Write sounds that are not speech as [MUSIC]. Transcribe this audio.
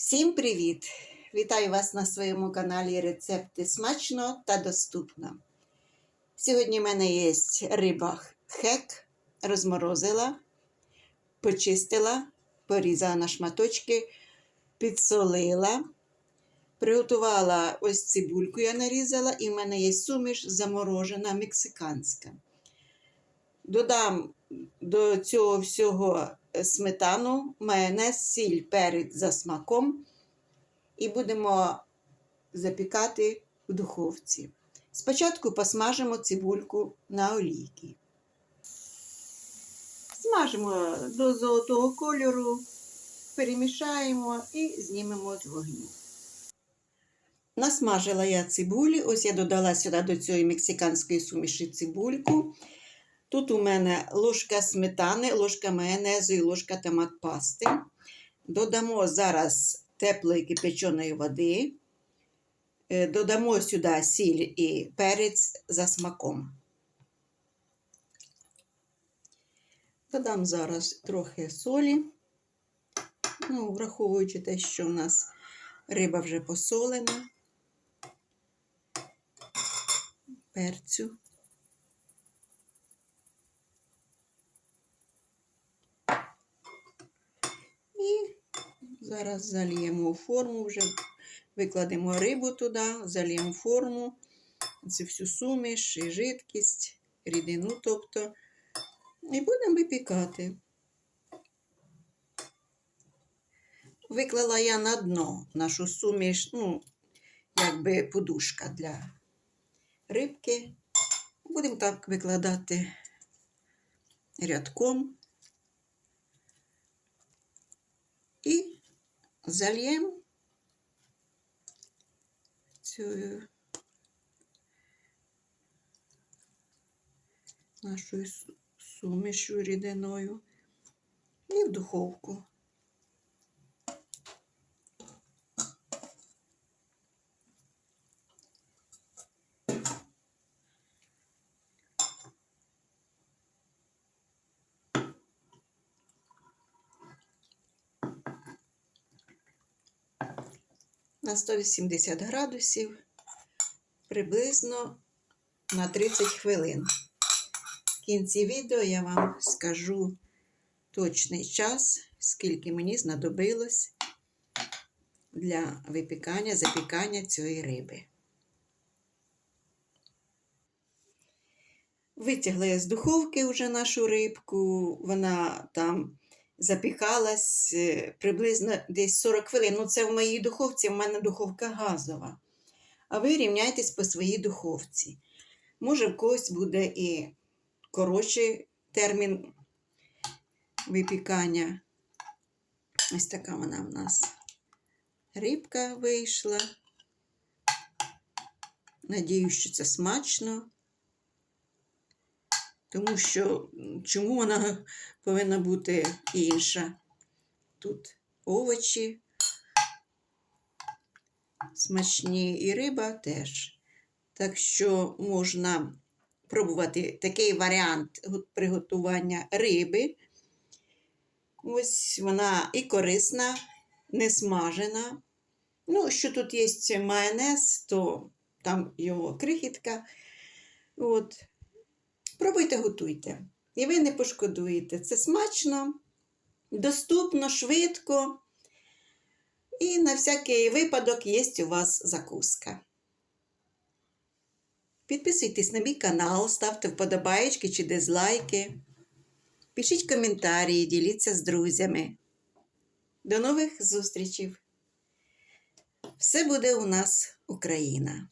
Всім привіт! Вітаю вас на своєму каналі Рецепти смачно та доступно. Сьогодні в мене є риба хек, розморозила, почистила, порізала на шматочки, підсолила, приготувала ось цибульку, я нарізала, і в мене є суміш заморожена мексиканська. Додам до цього всього сметану, майонез, сіль, перець за смаком. І будемо запікати в духовці. Спочатку посмажимо цибульку на олійці. Смажимо до золотого кольору, перемішаємо і знімемо з вогню. Насмажила я цибулі, ось я додала сюди до цієї мексиканської суміші цибульку. Тут у мене ложка сметани, ложка майонезу і ложка томат пасти. Додамо зараз теплої кипяченої води. Е, Додамо сюди сіль і перець за смаком. Додам зараз трохи солі, ну, враховуючи те, що у нас риба вже посолена, перцю. І зараз зальємо у форму, вже викладемо рибу туди, зальємо форму, цю всю суміш і жидкість, рідину, тобто, і будемо випікати. Виклала я на дно нашу суміш, ну, якби подушка для рибки. Будемо так викладати рядком. І зальємо цю нашу сумішу рідиною і в духовку. На 180 градусів приблизно на 30 хвилин. В кінці відео я вам скажу точний час, скільки мені знадобилось для випікання, запікання цієї риби. Витягла я з духовки вже нашу рибку, вона там запікалась е, приблизно десь 40 хвилин. Ну, це в моїй духовці, в мене духовка газова. А ви рівняйтесь по своїй духовці. Може, в когось буде і коротший термін випікання. Ось така вона в нас рибка вийшла. Надіюсь, що це смачно. Тому що чому вона [LAUGHS] повинна бути інша? Тут овочі смачні і риба теж. Так що можна пробувати такий варіант приготування риби. Ось вона і корисна, не смажена. Ну, що тут є майонез, то там його крихітка. От. Пробуйте, готуйте. І ви не пошкодуєте. Це смачно, доступно, швидко. І на всякий випадок є у вас закуска. Підписуйтесь на мій канал, ставте вподобаєчки чи дизлайки. Пишіть коментарі, діліться з друзями. До нових зустрічей! Все буде у нас Україна!